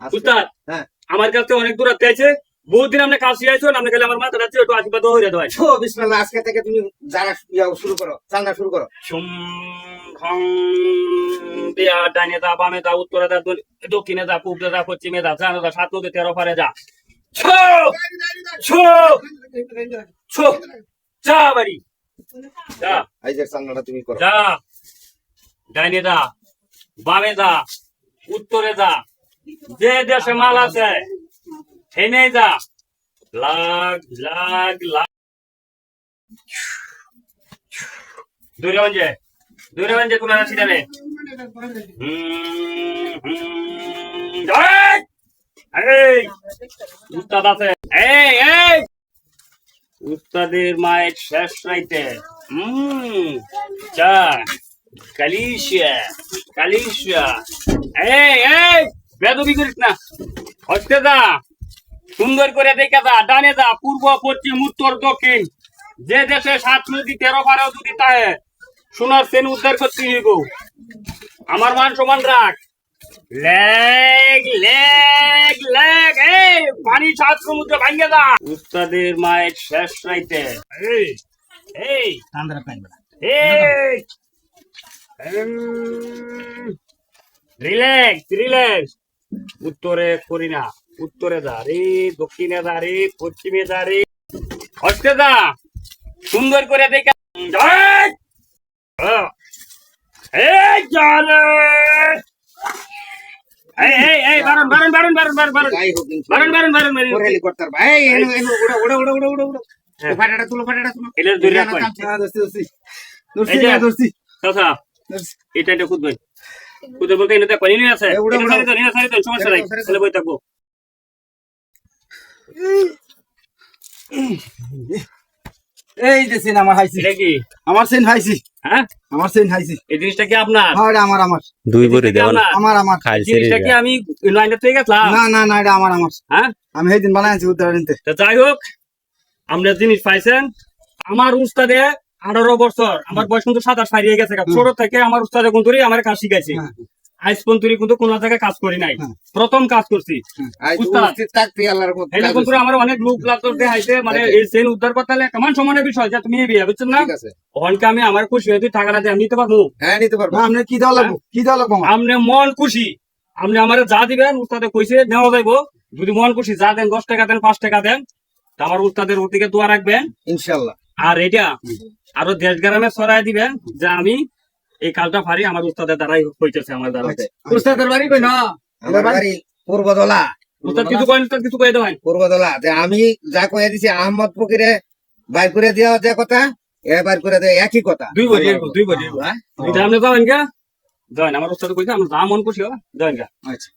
উস্তাদ হ্যাঁ। আমার কাছে অনেক দূর আছে। বহুত দিন আপনি কাজ শিখাইছেন আপনি খালি আমার মাথা রাখছে একটু আশীর্বাদ হয়ে ও, বিসমিল্লাহ, আজকে থেকে তুমি ইয়াও শুরু করো চান্দা শুরু করো। সুম ঘং দিয়া ডাইনে যা বামে যা উত্তরে দক্ষিণে পূর্বে পশ্চিমে জানে সাত নদী তেরো পারে যা। ছো! ছো! ছো! যা বাড়ি। যা। এই যে তুমি করো। যা। ডাইনে যা বামে যা উত্তরে যা। যে দেশে মাল আছে সেনে যা। লাগ লাগ লাগ। দূরে বঞ্জে দূরে হুম, হুম, এই! এই! উস্তাদ আছে। এই এই। উস্তাদের মায়ের শেষ রাইতে হুম চা কালিশা কালিশা এই এই। বেদবি করিস না। হস্তে যা সুন্দর করে দেখে যা ডানে যা পূর্ব পশ্চিম উত্তর দক্ষিণ। যে দেশে সাত নদী তেরো বারো যদি তাহে সোনার সেন উদ্ধার করতে হইব। আমার মান সমান রাখ। লেগ লেগ লেগ এই পানি সাত সমুদ্র ভাঙ্গে যা। উস্তাদের মায়ের শেষ রাইতে। এই এই এই রিল্যাক্স রিল্যাক্স উত্তরে করি না উত্তরে যা রে দক্ষিণে যা রে পশ্চিমে যা রে হস্তে যা। সুন্দর করে দেখে। এটা এটা খুদ ভাই বলতে এনে দেখো এনে আছে? এনে সারি দেন, সমস্যা নাই। ছেলে বই থাকব। এই যে সিন আমার হাইছি কি? আমার সিন হাইছি হ্যাঁ? আমার সিন হাইছি এই জিনিসটা কি আপনার? হ্যাঁ এটা আমার আমার। দুই এই জিনিসটা কি আমার আমার। জিনিসটা কি আমি লাইনে থেকে গেছিলাম? না না না এটা আমার আমার। হ্যাঁ? আমি সেই দিন বানাইছি উত্তরায়ণতে তো যাই হোক আমরা জিনিস পাইছেন। আমার উস্তাদে আঠারো বছর। আমার বয়স কিন্তু সাতাশ হারিয়ে গেছে। ছোট থেকে আমার উস্তাদে কিন্তু আমার কাজ শিখাইছে। হ্যাঁ। আইস পর্যন্ত কিন্তু কোন জায়গায় কাজ করি নাই। হ্যাঁ। প্রথম কাজ করছি। কিন্তু আমার অনেক লোক লাগতো দেখাইছে মানে আচ্ছা। এই সেন উদ্ধার করতে হলে কেমন সমানের বিষয় যে তুমি বিয়ে বুঝছেন না? ওখানকে আমি আমার খুশি হয়ে তুই টাকাটা দিয়ে আমি নিতে পারব? হ্যাঁ নিতে পারব। আপনি কি দেওয়া লাগবো? কি দেওয়া লাগবো আপনি মন খুশি। আপনি আমার যা দিবেন উস্তাদে কইছে নেওয়া যাইবো। যদি মন খুশি যা দেন দশ টাকা দেন পাঁচ টাকা দেন তা আমার উস্তাদের ওদিকে দোয়া রাখবেন। ইনশাল্লাহ। আর এটা আরও দেশ গ্রামে ছড়াই দিবেন যে আমি এই কাজটা পারি আমার উস্তাদের দ্বারাই হইতেছে আমার দ্বারা উস্তাদের বাড়ি কই না? আমার বাড়ি পূর্বদলা। উস্তাদ কিছু কয়েন উস্তাদ কিছু কয়ে দেবেন। পূর্বদলা যে আমি যা কয়ে দিছি আহমদ ফকিরে বাইর করে দেওয়া যে কথা এ বাইর করে দেয় একই কথা। দুই বডি দুই বডি। হ্যাঁ? এটা আপনি যাবেন কে যাবেন আমার উস্তাদ কইছে আমার যা মন খুশি হবে কে আচ্ছা।